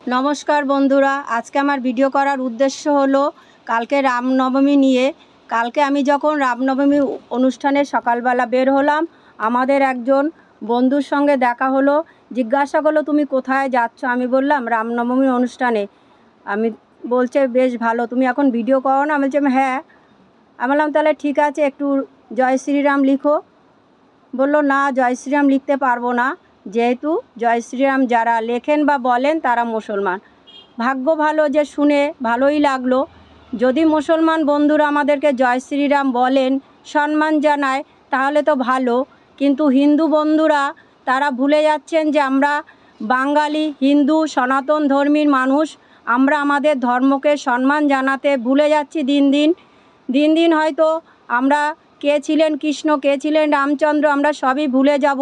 নমস্কার বন্ধুরা, আজকে আমার ভিডিও করার উদ্দেশ্য হলো কালকে রামনবমী নিয়ে। কালকে আমি যখন রামনবমী অনুষ্ঠানে সকালবেলা বের হলাম, আমাদের একজন বন্ধুর সঙ্গে দেখা হলো। জিজ্ঞাসা করল, তুমি কোথায় যাচ্ছ? আমি বললাম, রামনবমী অনুষ্ঠানে। আমি বলছে, বেশ ভালো, তুমি এখন ভিডিও করো না? আমি বলছি হ্যাঁ। আমি বললাম, তাহলে ঠিক আছে, একটু জয় শ্রীরাম লিখো। বলল, না, জয় শ্রীরাম লিখতে পারব না। যেহেতু জয় শ্রীরাম যারা লেখেন বা বলেন তারা মুসলমান। ভাগ্য ভালো যে শুনে ভালোই লাগল। যদি মুসলমান বন্ধুরা আমাদেরকে জয় শ্রীরাম বলেন, সম্মান জানায়, তাহলে তো ভালো। কিন্তু হিন্দু বন্ধুরা, তারা ভুলে যাচ্ছেন যে আমরা বাঙালি, হিন্দু, সনাতন ধর্মীর মানুষ। আমরা আমাদের ধর্মকে সম্মান জানাতে ভুলে যাচ্ছি দিন দিন। দিন দিন হয়তো আমরা কে ছিলেন কৃষ্ণ, কে ছিলেন রামচন্দ্র, আমরা সবই ভুলে যাব।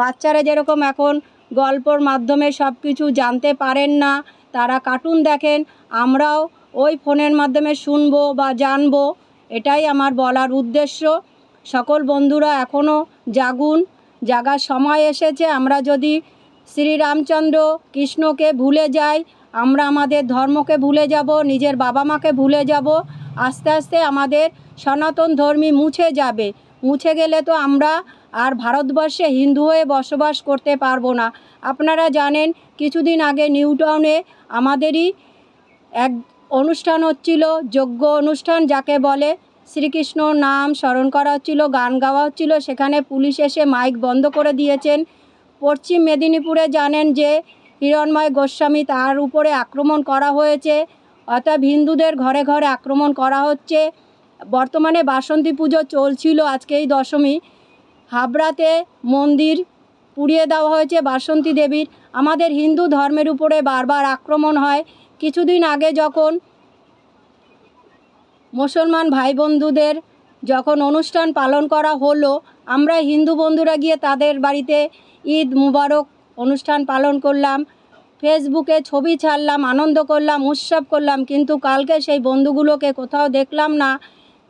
বাচ্চারা যেরকম এখন গল্পর মাধ্যমে সব কিছু জানতে পারেন না, তারা কার্টুন দেখেন, আমরাও ওই ফোনের মাধ্যমে শুনব বা জানব, এটাই আমার বলার উদ্দেশ্য। সকল বন্ধুরা এখনও জাগুন জাগার সময় এসেছে, আমরা যদি শ্রীরামচন্দ্র কৃষ্ণকে ভুলে যাই, আমরা আমাদের ধর্মকে ভুলে যাব, নিজের বাবা মাকে ভুলে যাব, আস্তে আস্তে আমাদের সনাতন ধর্মী মুছে যাবে। মুছে গেলে তো আমরা আর ভারতবর্ষে হিন্দু হয়ে বসবাস করতে পারব না। আপনারা জানেন, কিছুদিন আগে নিউ টাউনে আমাদেরই এক অনুষ্ঠান হচ্ছিল যোগ্য অনুষ্ঠান যাকে বলে। শ্রীকৃষ্ণ নাম স্মরণ করা হচ্ছিল, গান গাওয়া হচ্ছিল। সেখানে পুলিশ এসে মাইক বন্ধ করে দিয়েছেন। পশ্চিম মেদিনীপুরে জানেন যে, হিরণময় গোস্বামী তার উপরে আক্রমণ করা হয়েছে। অর্থাৎ হিন্দুদের ঘরে ঘরে আক্রমণ করা হচ্ছে। বর্তমানে বাসন্তী পুজো চলছিল আজকে এই দশমী। হাবড়াতে মন্দির পুড়িয়ে দেওয়া হয়েছে বাসন্তী দেবীর। আমাদের হিন্দু ধর্মের উপরে বারবার আক্রমণ হয়। কিছুদিন আগে যখন মুসলমান ভাই বন্ধুদের যখন অনুষ্ঠান পালন করা হলো, আমরা হিন্দু বন্ধুরা গিয়ে তাদের বাড়িতে ঈদ মুবারক অনুষ্ঠান পালন করলাম। ফেসবুকে ছবি ছাড়লাম, আনন্দ করলাম, উৎসব করলাম, কিন্তু কালকে সেই বন্ধুগুলোকে কোথাও দেখলাম না।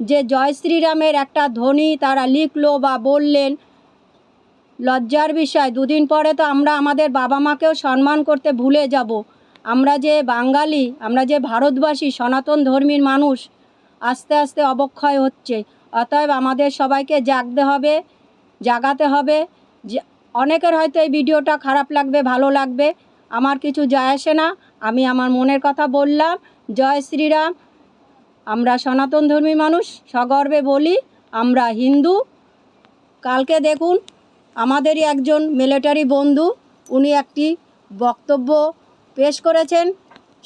যে জয় শ্রীরামের একটা ধ্বনি তারা লিখলো বা বললেন। লজ্জার বিষয়, দুদিন পরে তো আমরা আমাদের বাবা মাকেও সম্মান করতে ভুলে যাব। আমরা যে বাঙালি, আমরা যে ভারতবাসী, সনাতন ধর্মীর মানুষ, আস্তে আস্তে অবক্ষয় হচ্ছে। অতএব আমাদের সবাইকে জাগতে হবে, জাগাতে হবে। অনেকের হয়তো এই ভিডিওটা খারাপ লাগবে, ভালো লাগবে। আমার কিছু যায় আসে না। আমি আমার মনের কথা বললাম। জয় শ্রীরাম। আমরা সনাতন ধর্মী মানুষ, সগর্বে বলি, আমরা হিন্দু। কালকে দেখুন, আমাদেরই একজন মিলিটারি বন্ধু, উনি একটি বক্তব্য পেশ করেছেন,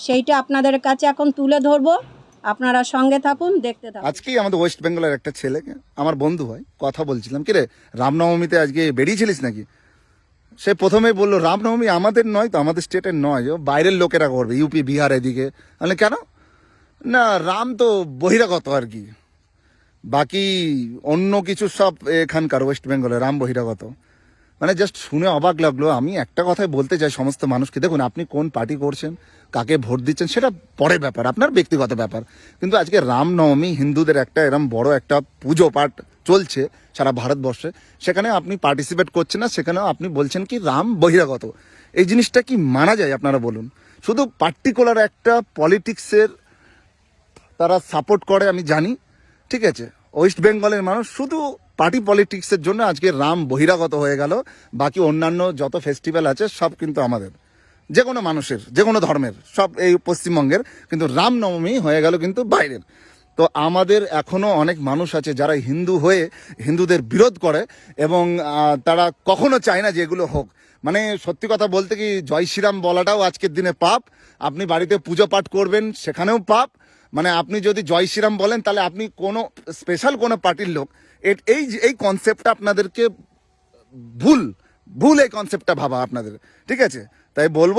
সেইটা আপনাদের কাছে এখন তুলে ধরবো। আপনারা সঙ্গে থাকুন, দেখতে থাকুন। আজকেই আমাদের ওয়েস্ট বেঙ্গলের একটা ছেলে, আমার বন্ধু হয়, কথা বলছিলাম। কিরে রামনবমীতে আজকে বেরিয়েছিলিস নাকি? সে প্রথমে বলল, রামনবমী আমাদের নয় তো, আমাদের স্টেটের নয়। বাইরের লোকেরা করবে ইউপি বিহার এদিকে। মানে কেন? না, রাম তো বহিরাগত আর কি। বাকি অন্য কিছু সব এখানকার ওয়েস্ট বেঙ্গলে রাম বহিরাগত। মানে জাস্ট শুনে অবাক লাগল, আমি একটা কথাই বলতে চাই সমস্ত মানুষকে। দেখুন, আপনি কোন পার্টি করছেন, কাকে ভোট দিচ্ছেন, সেটা পরের ব্যাপার, আপনার ব্যক্তিগত ব্যাপার। কিন্তু আজকে রামনবমী, হিন্দুদের একটা এরম বড় একটা পুজো পাঠ চলছে সারা ভারতবর্ষে। সেখানে আপনি পার্টিসিপেট করছেন না, সেখানেও আপনি বলছেন কি রাম বহিরাগত। এই জিনিসটা কি মানা যায়, আপনারা বলুন। শুধু পার্টিকুলার একটা পলিটিক্সের তারা সাপোর্ট করে, আমি জানি। ঠিক আছে? ওয়েস্ট বেঙ্গলের মানুষ শুধু পার্টি পলিটিক্সের জন্য আজকে রাম বহিরাগত হয়ে গেল। বাকি অন্যান্য যত ফেস্টিভ্যাল আছে, সব কিন্তু আমাদের। যে কোনো মানুষের যে কোনো ধর্মের, সব এই পশ্চিমবঙ্গের কিন্তু রামনবমী হয়ে গেল কিন্তু বাইরের। তো আমাদের এখনও অনেক মানুষ আছে যারা হিন্দু হয়ে, হিন্দুদের বিরোধ করে এবং তারা কখনো চায় না যে এগুলো হোক। মানে সত্যি কথা বলতে কি, জয় শ্রীরাম বলাটাও আজকের দিনে পাপ। আপনি বাড়িতে পুজো পাঠ করবেন, সেখানেও পাপ। মানে আপনি যদি জয় শ্রীরাম বলেন, তাহলে আপনি কোনো স্পেশাল কোনো পার্টির লোক এই এই কনসেপ্টটা আপনাদেরকে ভুল ভুল এই কনসেপ্টটা ভাবা আপনাদের, ঠিক আছে? তাই বলব